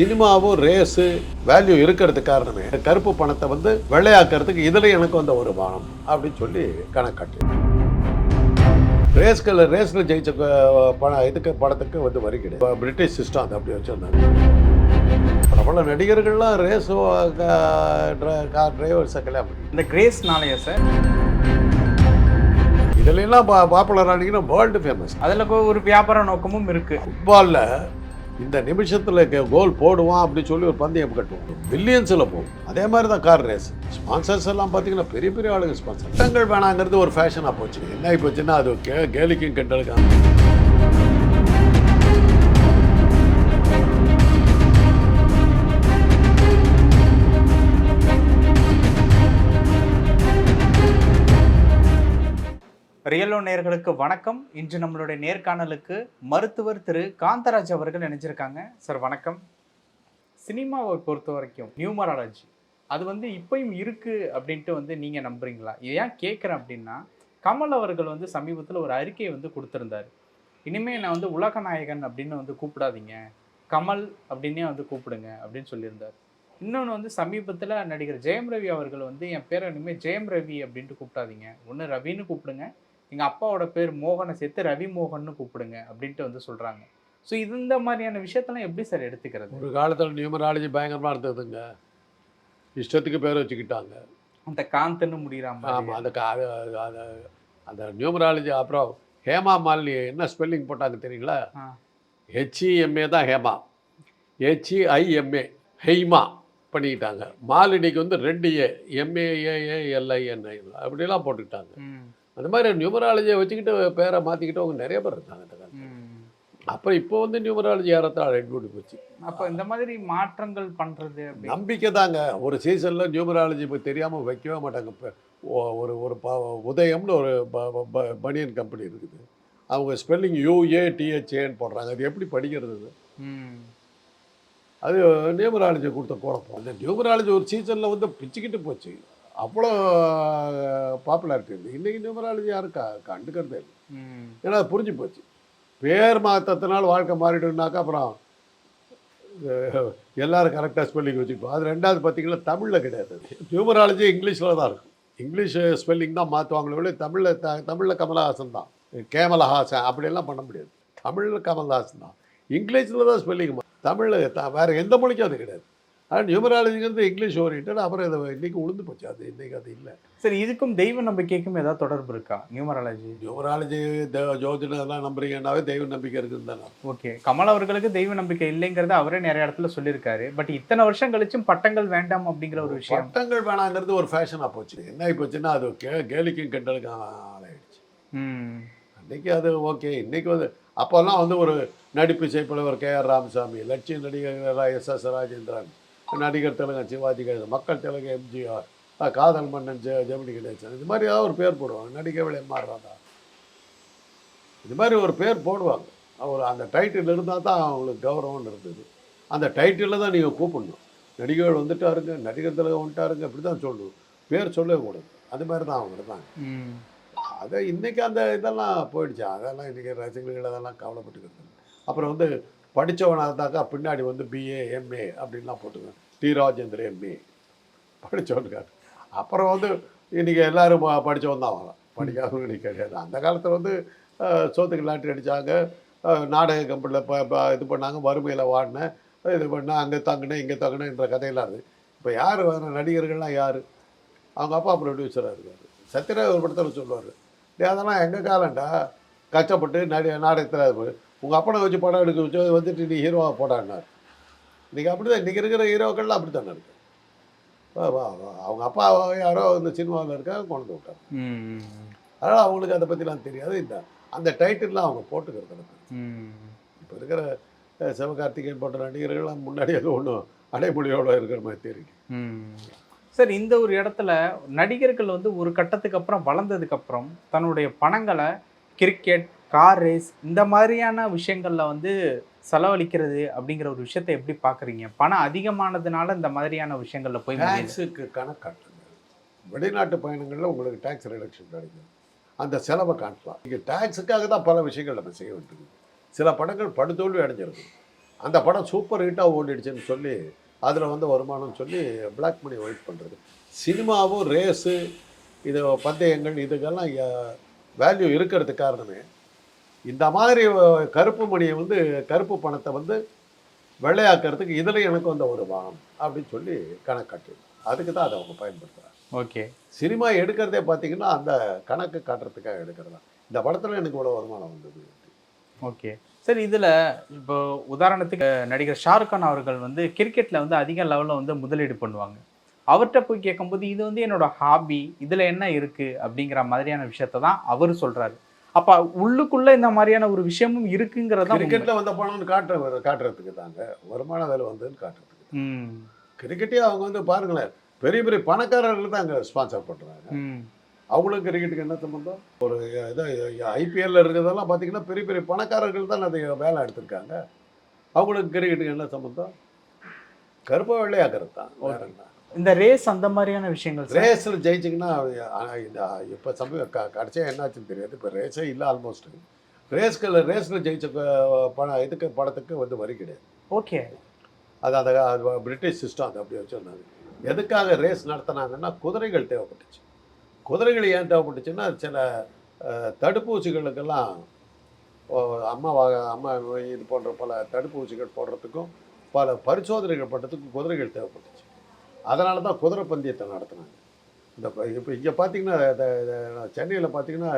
சினிமாவும் race value இருக்கிறது காரணமே. கருப்பு பணத்தை வந்து வெள்ளையாக்குறதுக்கு இதில் எனக்கு வந்த ஒரு பானம் அப்படின்னு சொல்லி கணக்காட்டு ரேஸ்கள் ரேஸில் ஜெயிச்ச பணம் இதுக்கு படத்துக்கு வந்து வரி கிடையாது. பிரிட்டிஷ் சிஸ்டம் அது அப்படி வச்சுருந்தாங்க. பிரபல நடிகர்கள்லாம் ரேஸ் கார் டிரைவர்ஸை கல்யாணம் இந்த கிரேஸ்னாலயா சார் இதுல எல்லாம் பா பாப்புலர் ஆனீங்கன்னா வேர்ல்டு ஃபேமஸ் அதில் ஒரு வியாபார நோக்கமும் இருக்கு. ஃபுட்பாலில் இந்த நிமிஷத்தில் கோல் போடுவான் அப்படின்னு சொல்லி ஒரு பந்தயம் கட்டுவோம். பில்லியன்ஸில் போகும் அதே மாதிரி தான் கார் ரேஸ் ஸ்பான்சர்ஸ் எல்லாம் பார்த்தீங்கன்னா பெரிய பெரிய ஆளுங்க ஸ்பான்சர் சட்டங்கள் வேணாங்கிறது ஒரு ஃபேஷனாக போச்சு. என்ன ஆகி போச்சுன்னா அது கே கேலிக்கும் கெட்டலுக்கும் ரியலோ நேர்களுக்கு வணக்கம். இன்று நம்மளுடைய நேர்காணலுக்கு மருத்துவர் திரு. காந்தராஜ் அவர்கள் நினைச்சிருக்காங்க சார் வணக்கம். சினிமாவை பொறுத்த வரைக்கும் நியூமராலஜி அது வந்து இப்பயும் இருக்கு அப்படின்ட்டு வந்து நீங்க நம்புறீங்களா? ஏன் கேட்குறேன் அப்படின்னா கமல் அவர்கள் வந்து சமீபத்தில் ஒரு அறிக்கையை வந்து கொடுத்துருந்தாரு. இனிமே நான் வந்து உலக நாயகன் அப்படின்னு வந்து கூப்பிடாதீங்க. கமல் அப்படின்னே வந்து கூப்பிடுங்க அப்படின்னு சொல்லியிருந்தார். இன்னொன்று வந்து சமீபத்தில் நடிகர் ஜெயம் ரவி அவர்கள் வந்து என் பேரை இனிமேல் ஜெயம் ரவி அப்படின்ட்டு கூப்பிடாதீங்க. ஒன்று ரவின்னு கூப்பிடுங்க. எங்கள் அப்பாவோட பேர் மோகனை சேர்த்து ரவி மோகன்னு கூப்பிடுங்க அப்படின்ட்டு வந்து சொல்கிறாங்க ஸோ இந்த மாதிரியான விஷயத்தெல்லாம் எப்படி சார் எடுத்துக்கிறது? ஒரு காலத்தில் நியூமராலஜி பயங்கரமாக இருந்ததுங்க. இஷ்டத்துக்கு பேர் வச்சுக்கிட்டாங்க. அந்த காந்தன்னு முடிகிற ஆமாம் அந்த கா- அது- அந்த நியூமராலஜி அப்புறம் ஹேமா மாலினி என்ன ஸ்பெல்லிங் போட்டாங்க தெரியுங்களா. ஹெச்இஎம்ஏ தான் ஹேமா. ஹெச்இஐஎம்ஏ ஹெய்மா பண்ணிக்கிட்டாங்க. மாலினிக்கு வந்து ரெண்டு ஏ எம்ஏஏஏஎல்ஐஎன்ஐ அப்படிலாம் போட்டுக்கிட்டாங்க. அந்த மாதிரி நியூமராலஜியை வச்சுக்கிட்டு பேரை மாற்றிக்கிட்டவங்க நிறைய பேர். ம். அப்புறம் இப்போ வந்து நியூமராலஜி யாரத்தான் ரெண்டு போச்சு. அப்போ இந்த மாதிரி மாற்றங்கள் பண்ணுறது நம்பிக்கை தாங்க. ஒரு சீசனில் நியூமராலஜி இப்போ தெரியாமல் வைக்கவே மாட்டாங்க. இப்போ ஒரு ஒரு ப உதயம்னு ஒரு பனியன் கம்பெனி இருக்குது. அவங்க ஸ்பெல்லிங் யூஏடிஹெச்ஏன்னு போடுறாங்க. அது எப்படி படிக்கிறது அது? நியூமராலஜி கொடுத்த குழப்பம். அந்த நியூமராலஜி ஒரு சீசனில் வந்து பிச்சுக்கிட்டு போச்சு. அவ்வளோ பாப்புலாரிட்டி இருக்குது இன்றைக்கி நியூமராலஜி யாரும் க கண்டுக்கிறதே இல்லை. ஏன்னா அது புரிஞ்சு போச்சு. பேர் மாற்றத்தினால வாழ்க்கை மாறிடுனாக்கா அப்புறம் எல்லாரும் கரெக்டாக ஸ்பெல்லிங் வச்சுப்போம் அது ரெண்டாவது பார்த்தீங்கன்னா தமிழில் கிடையாது நியூமராலஜி இங்கிலீஷில் தான் இருக்கும். இங்கிலீஷ் ஸ்பெல்லிங் தான் மாற்றுவாங்களே ஒழிய தமிழில் த தமிழில் கமலஹாசன் தான். கேமலஹாசன் அப்படியெல்லாம் பண்ண முடியாது. தமிழில் கமல்ஹாசன் தான். இங்கிலீஷில் தான் ஸ்பெல்லிங் தமிழில் த வேறு எந்த மொழிக்கும் அது கிடையாது. ஆனால் நியூமராலஜிங்கிறது இங்கிலீஷ் ஓரியன்ட் அப்புறம் இதை இன்றைக்கி உளுந்து போச்சு. அது இன்றைக்கி அது இல்லை. சரி இதுக்கும் தெய்வ நம்பிக்கைக்கும் ஏதாவது தொடர்பு இருக்கா? நியூமராலஜி. நியூமராலஜி ஜோதிடம் எல்லாம் நம்புறீங்கன்னாவே தெய்வ நம்பிக்கை இருக்குன்னு தானே ஓகே. கமல் அவர்களுக்கு தெய்வ நம்பிக்கை இல்லைங்கிறத அவரே நிறைய இடத்துல சொல்லியிருக்காரு. பட் இத்தனை வருஷம் கழிச்சும் பட்டங்கள் வேண்டாம் அப்படிங்கிற ஒரு விஷயம். பட்டங்கள் வேணாங்கிறது ஒரு ஃபேஷனாக போச்சு. என்ன ஆகி போச்சுன்னா அது கே கேலிக்கும் கெட்டலுக்கும் ஆளாயிடுச்சு. ம். அன்னைக்கு அது ஓகே. இன்னைக்கு வந்து அப்போல்லாம் வந்து ஒரு நடிப்பு செய்யப்படுவர் கே ஆர் ராமசாமி லட்சிய நடிகர் எஸ் எஸ் ராஜேந்திரன். நடிகர் தெலுங்கு சிவாஜி கணேசன் மக்கள் தெலுங்கு எம்ஜிஆர் காதல் மன்னன் ஜெ ஜெமினி கணேசன். இது மாதிரி ஏதாவது ஒரு பேர் போடுவாங்க. நடிகர்கள் எம்ஆர் ராதா இது மாதிரி ஒரு பேர் போடுவாங்க. அவர் அந்த டைட்டில் இருந்தால் தான் அவங்களுக்கு கௌரவம்னு இருந்தது. அந்த டைட்டிலில் தான் நீங்கள் கூப்பிடணும். நடிகர்கள் வந்துட்டாருங்க நடிகர் திலகம் வந்துட்டாருங்க இப்படி தான் சொல்லணும். பேர் சொல்லவே கூடாது. அது மாதிரி தான் அவங்க இருந்தாங்க. அதை இன்றைக்கி அந்த இதெல்லாம் போயிடுச்சு. அதெல்லாம் இன்றைக்கி ரசிகர்கள் அதெல்லாம் கவலைப்பட்டுக்கிறது. அப்புறம் வந்து படித்தவனாக இருந்தாக்கா பின்னாடி வந்து பிஏ எம்ஏ அப்படின்லாம் போட்டுக்கோங்க. டி ராஜேந்திர எம்ஏ படித்தவனுக்காரு அப்புறம் வந்து இன்றைக்கி எல்லோரும் படித்தவன் தான் வரலாம் படிக்காதவங்க இன்றைக்கி கிடையாது. அந்த காலத்தில் வந்து சோத்துக்கு லாட்டரி அடித்தாங்க நாடக கம்பெனியில் இப்போ இது பண்ணாங்க. வறுமையில் வாடினேன் இது பண்ணால் அங்கே தங்கினேன் இங்கே தங்கினேன்ற கதையெல்லாம் இருக்குது இப்போ யார் வர நடிகர்கள்லாம் யார்? அவங்க அப்பா ப்ரொடியூசராக இருக்கார். சத்யராஜ் ஒரு படத்தில் சொல்லுவார். அதெல்லாம் எங்கள் காலண்டா கஷ்டப்பட்டு நடி நாடகத்தில் உங்கள் அப்பனை வச்சு படம் எடுக்க வச்சு வந்துட்டு நீ ஹீரோவாக போடான்னார் இன்றைக்கி அப்படி தான் இன்றைக்கி இருக்கிற ஹீரோக்கள்லாம் அப்படி தானே இருக்கு. வா, வா, வா. அவங்க அப்பா யாரோ இந்த சினிமாவில் இருக்காங்க கொண்டு விட்டாங்க அதனால் அவங்களுக்கு அதை பற்றிலாம் தெரியாது இந்த அந்த டைட்டில்லாம் அவங்க போட்டுக்கிறது ம் இப்போ இருக்கிற சிவகார்த்திகேயன் போன்ற நடிகர்கள்லாம் முன்னாடி அது ஒன்றும் அடைமொழியோடு இருக்கிற மாதிரி தெரியும். சார் இந்த ஒரு இடத்துல நடிகர்கள் வந்து ஒரு கட்டத்துக்கு அப்புறம் வளர்ந்ததுக்கு அப்புறம் தன்னுடைய பணங்களை கிரிக்கெட் கார் ரேஸ் இந்த மாதிரியான விஷயங்களில் வந்து செலவழிக்கிறது அப்படிங்கிற ஒரு விஷயத்தை எப்படி பார்க்குறீங்க பணம் அதிகமானதுனால இந்த மாதிரியான விஷயங்களில் போய் டேக்ஸுக்கு டேக்ஸுக்கு கணக்காட்டுங்க. வெளிநாட்டு பயணங்களில் உங்களுக்கு டேக்ஸ் ரிடக்ஷன் கிடைக்கும். அந்த செலவை காட்டலாம். இங்கே டேக்ஸுக்காக தான் பல விஷயங்கள் நம்ம செய்ய வேண்டியது. சில படங்கள் படுதோல்வி அடைஞ்சிருக்கு அந்த படம் சூப்பர் ஹிட்டாக ஓடிடுச்சுன்னு சொல்லி அதில் வந்து வருமானம் சொல்லி பிளாக் மணி ஒயிட் பண்ணுறது சினிமாவும் ரேஸு இது பந்தயங்கள் இதுக்கெல்லாம் வேல்யூ இருக்கிறதுக்கு காரணமே இந்த மாதிரி கருப்பு மணியை வந்து கருப்பு பணத்தை வந்து வெள்ளையாக்கிறதுக்கு இதில் எனக்கு வந்த ஒரு வானம் அப்படின்னு சொல்லி கணக்காட்டு. அதுக்கு தான் அதை அவங்க பயன்படுத்துகிறாங்க ஓகே. சினிமா எடுக்கிறதே பார்த்தீங்கன்னா அந்த கணக்கு காட்டுறதுக்காக எடுக்கிறதா இந்த படத்தில் எனக்கு இவ்வளோ வருமானம் வந்தது. ஓகே. சரி இதில் இப்போ உதாரணத்துக்கு நடிகர் ஷாருக் கான் அவர்கள் வந்து கிரிக்கெட்டில் வந்து அதிக லெவலில் வந்து முதலீடு பண்ணுவாங்க. அவர்கிட்ட போய் கேட்கும்போது இது வந்து என்னோட ஹாபி இதில் என்ன இருக்குது அப்படிங்கிற மாதிரியான விஷயத்த தான் அவர் சொல்கிறாரு அப்போ உள்ளுக்குள்ளே இந்த மாதிரியான ஒரு விஷயமும் இருக்குங்கிறதா. கிரிக்கெட்டில் வந்த பணம்னு காட்டுற காட்டுறதுக்கு தாங்க. வருமானம் அதில் வந்ததுன்னு காட்டுறதுக்கு கிரிக்கெட்டே அவங்க வந்து பாருங்களேன் பெரிய பெரிய பணக்காரர்கள் தான் அங்கே ஸ்பான்சர் பண்ணுறாங்க ம். அவங்களுக்கு கிரிக்கெட்டுக்கு என்ன சம்பந்தம் ஒரு இதை ஐபிஎல்ல இருக்கிறதெல்லாம் பார்த்தீங்கன்னா பெரிய பெரிய பணக்காரர்கள் தான் அதை வேலை எடுத்திருக்காங்க. அவங்களுக்கு கிரிக்கெட்டுக்கு என்ன சம்பந்தம்? கருப்பா வெள்ளையாக்குறது தான். இந்த ரேஸ் அந்த மாதிரியான விஷயங்கள் ரேஸில் ஜெயிச்சிங்கன்னா இப்போ சமீப க கடைசியாக என்னாச்சுன்னு தெரியாது. இப்போ ரேஸே இல்லை ஆல்மோஸ்ட் ரேஸ்கள் ரேஸில் ஜெயிச்ச ப- பணம் இதுக்கு படத்துக்கு வந்து வரி கிடையாது. ஓகே. அது அந்த பிரிட்டிஷ் சிஸ்டம் அது அப்படி வச்சுருந்தாங்க. எதுக்காக ரேஸ் நடத்தினாங்கன்னா குதிரைகள் தேவைப்பட்டுச்சு. குதிரைகள் ஏன் தேவைப்பட்டுச்சுன்னா சில தடுப்பூசிகளுக்கெல்லாம் ஓ, அம்மா இது போன்ற பல தடுப்பூசிகள் போடுறதுக்கும் பல பரிசோதனைகள் பண்ணுறதுக்கும் குதிரைகள் தேவைப்பட்டுச்சு. அதனால தான் குதிரை பந்தயத்தை நடத்தினாங்க. இந்த இப்போ இங்கே பார்த்தீங்கன்னா சென்னையில் பார்த்தீங்கன்னா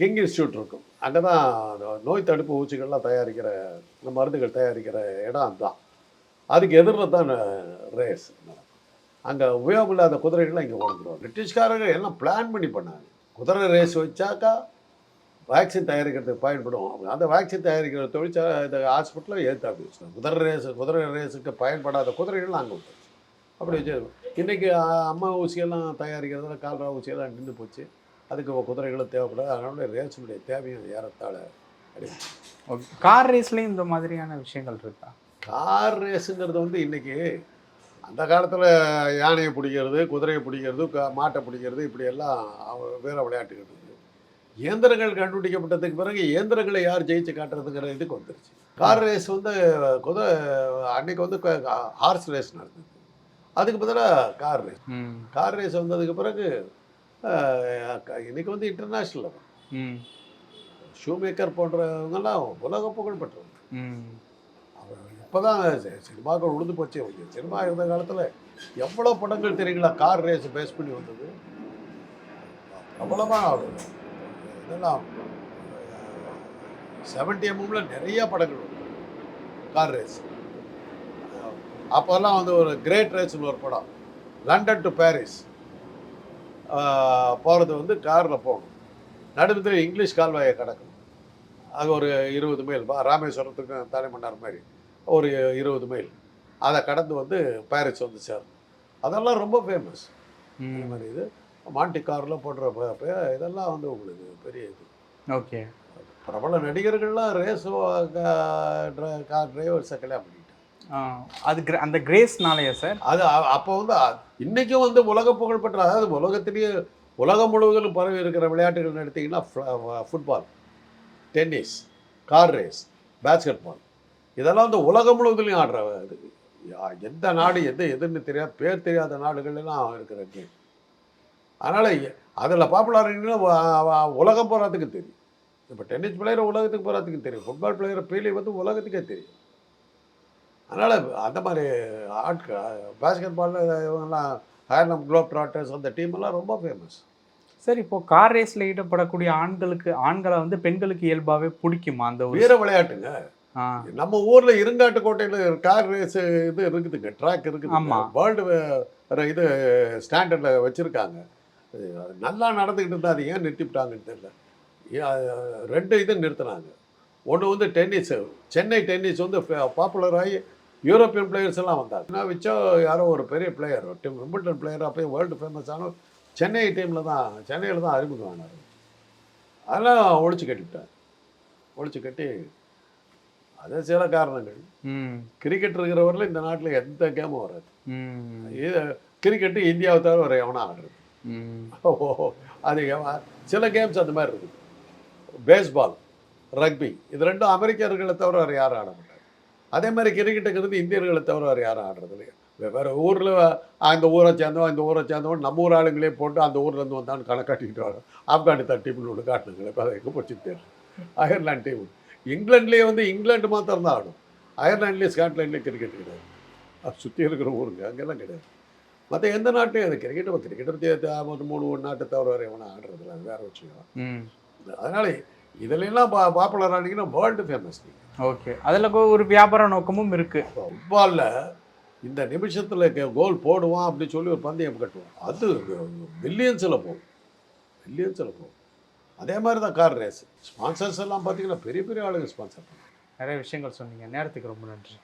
கிங் இன்ஸ்டியூட் இருக்கும். அங்கே தான் நோய் தடுப்பு ஊசிகள்லாம் தயாரிக்கிற இந்த மருந்துகள் தயாரிக்கிற இடம் அதுதான். அதுக்கு எதிரில் தான் ரேஸ் அங்கே உபயோகம் இல்லாத குதிரைகள்லாம் இங்கே கொண்டுருவோம் பிரிட்டிஷ்காரங்க எல்லாம் பிளான் பண்ணி பண்ணாங்க. குதிரை ரேஸ் வச்சாக்கா வேக்சின் தயாரிக்கிறதுக்கு பயன்படும் அந்த வேக்சின் தயாரிக்கிற தொழிற்சாலை இந்த ஹாஸ்பிட்டலில் ஏற்று வச்சுருந்தோம் குதிரை ரேஸ் குதிரை ரேஸுக்கு பயன்படாத குதிரைகள்லாம் அங்கே விட்டுருச்சு அப்படி வச்சு இன்றைக்கி அம்மா ஊசியெல்லாம் தயாரிக்கிறதுல கால்ரா ஊசியெல்லாம் நின்று போச்சு. அதுக்கு குதிரைகளும் தேவைப்படாது அதனால ரேஸுடைய தேவையும் ஏறத்தாழ ஓகே. கார் ரேஸ்லேயும் இந்த மாதிரியான விஷயங்கள் இருக்கா? கார் ரேஸுங்கிறது வந்து இன்னைக்கு அந்த காலத்தில் யானையை பிடிக்கிறது குதிரையை பிடிக்கிறது மாட்டை பிடிக்கிறது இப்படியெல்லாம் வேற விளையாட்டுகள் இருக்குது. இயந்திரங்கள் கண்டுபிடிக்கப்பட்டதுக்கு பிறகு இயந்திரங்களை யார் ஜெயிச்சு காட்டுறதுங்கிற இதுக்கு வந்துருச்சு. கார் ரேஸ் வந்து குதிரை அன்னைக்கு வந்து ஹார்ஸ் ரேஸ் நடந்தது. அதுக்கு பதிலாக கார் ரேஸ் கார் ரேஸ் வந்ததுக்கு பிறகு இன்னைக்கு வந்து இன்டர்நேஷ்னல் ஷூ மேக்கர் போன்றவங்கெல்லாம் உலக புகழ் பெற்றவங்க ம். இப்போ தான் சினிமாக்கள் உழுது போச்சு. சினிமா இருந்த காலத்தில் எவ்வளோ படங்கள் தெரியுங்களா? கார் ரேஸ் பேஸ் பண்ணி வந்தது. பிரபலமாக இதெல்லாம் செவன்டி எம்எம்ல நிறைய படங்கள் கார் ரேஸ் அப்போல்லாம் வந்து ஒரு கிரேட் ரேஸ்னு ஒரு படம். லண்டன் டு பாரிஸ் போகிறது வந்து காரில் போகணும். நடுவில் இங்கிலீஷ் கால்வாயை கடக்கணும். அது ஒரு இருபது மைல். பா- ராமேஸ்வரத்துக்கு தலைமன்னார் மாதிரி. ஒரு இருபது மைல். அதை கடந்து வந்து பாரிஸ் வந்து சேரும் அதெல்லாம் ரொம்ப ஃபேமஸ் இந்த மாதிரி இது. மாண்டி காரில் போடுற இதெல்லாம் வந்து உங்களுக்கு பெரிய இது. ஓகே. பிரபல நடிகர்கள்லாம் ரேஸ் கார் டிரைவர்ஸை கல்யாணம் ஆ, அது அந்த கிரேஸ்னாலயா சார் அது அப்போ வந்து இன்றைக்கும் இன்னைக்கும் வந்து உலக புகழ்பெற்ற அதாவது உலகத்திலேயே உலகம் முழுவதும் பரவி இருக்கிற விளையாட்டுகள் எடுத்தீங்கன்னா football tennis car race basketball இதெல்லாம் வந்து உலகம் முழுவதுலையும் ஆடுற இது எந்த நாடு எது எதுன்னு தெரியாது பேர் தெரியாத நாடுகள்லாம் இருக்கிற கேம் அதனால் அதில் பாப்புலாரிட்டினா உலகம் போகிறதுக்கு தெரியும். இப்போ டென்னிஸ் பிளேயர் உலகத்துக்கு போகிறதுக்கு தெரியும். ஃபுட்பால் பிளேயர் பீலி வந்து உலகத்துக்கே தெரியும். அதனால் அந்த மாதிரி ஆட்கள் பேஸ்கெட் பாலில் இவங்கெல்லாம் ஹேர்லம் குளோப் ட்ராட்டர்ஸ் அந்த டீம் எல்லாம் ரொம்ப ஃபேமஸ் சார் இப்போ கார் ரேஸ்ல ஈடுபடக்கூடிய ஆண்களுக்கு ஆண்களை வந்து பெண்களுக்கு இயல்பாவே பிடிக்குமா அந்த வீர விளையாட்டுங்க. நம்ம ஊர்ல இருங்காட்டுக்கோட்டையில கார் ரேஸ் இது இருக்குதுங்க ட்ராக் இருக்குது. வேர்ல்டு இது ஸ்டாண்டர்ட்ல வச்சிருக்காங்க. நல்லா நடந்துக்கிட்டு இருந்தா அது ஏன் நிறுத்திவிட்டாங்கன்னு தெரியல. ரெண்டு இது நிறுத்தினாங்க. ஒன்று வந்து டென்னிஸ் சென்னை டென்னிஸ் வந்து பாப்புலர் ஆகி யூரோப்பியன் பிளேயர்ஸ் எல்லாம் வந்தாங்க. நான் வச்சா யாரோ ஒரு பெரிய பிளேயர் டீம் விம்பிள்டன் பிளேயர் அப்போயும் வேர்ல்டு ஃபேமஸ் ஆன சென்னை டீமில் தான் சென்னையில் தான் அறிமுகம் ஆனார். அதெல்லாம் ஒழிச்சு கட்டிவிட்டார். ஒழிச்சு கட்டி அது சில காரணங்கள். ம். கிரிக்கெட் இருக்கிறவரில் இந்த நாட்டில் எந்த கேமும் வராது. இது கிரிக்கெட்டு இந்தியாவை தவிர வேறு எவனா ஆடுறது. ஓ அது சில கேம்ஸ் அந்த மாதிரி இருக்குது. பேஸ்பால் ரக்பி இது ரெண்டும் அமெரிக்கர்களை தவிர வேறு யாரும் ஆட மாட்டாங்க. அதே மாதிரி கிரிக்கெட்டுங்கிறது இந்தியர்களை தவிர வேறு யாரும் ஆடுறது இல்லையா? வேறு ஊரில் அந்த ஊரை சேர்ந்தவன் இந்த ஊரை சேர்ந்தவன் நம்ம ஊர் ஆளுங்களே போட்டு அந்த ஊர்லேருந்து வந்தான்னு கணக்காட்டிக்கிட்டு வரோம் ஆப்கானிஸ்தான் டீம்னு ஒன்று காட்டுனுங்களே இப்போ அதை எங்கே போச்சு தெரியல. அயர்லாந்து டீம் இங்கிலாந்துலேயே வந்து இங்கிலாந்து மாத்திரம் தான் ஆடும். அயர்லாண்ட்லேயே ஸ்காட்லாண்ட்லேயே கிரிக்கெட் கிடையாது. அது சுற்றி இருக்கிற ஊருங்க அங்கெல்லாம் கிடையாது. மற்ற எந்த நாட்டையும் அது கிரிக்கெட் கிரிக்கெட் ஒரு மூணு நாட்டை தவிர வேறு எவனும் ஆடுறதில்ல அது வேறு விஷயம். அதனால இதுலெல்லாம் பா பாப்புலர் ஆனீங்கன்னா வேர்ல்டு ஃபேமஸ் ஓகே அதில் ஒரு வியாபார நோக்கமும் இருக்கு. ஃபுட்பாலில் இந்த நிமிஷத்தில் கோல் போடுவான் அப்படின்னு சொல்லி ஒரு பந்தயம் கட்டுவான். அது மில்லியன்ஸில் போகும். மில்லியன்ஸில் போகும். அதே மாதிரி தான் கார் ரேஸ் ஸ்பான்சர்ஸ் எல்லாம் பார்த்தீங்கன்னா பெரிய பெரிய ஆளுங்க ஸ்பான்சர் நிறைய விஷயங்கள் சொன்னீங்க. நேரத்துக்கு ரொம்ப நன்றி.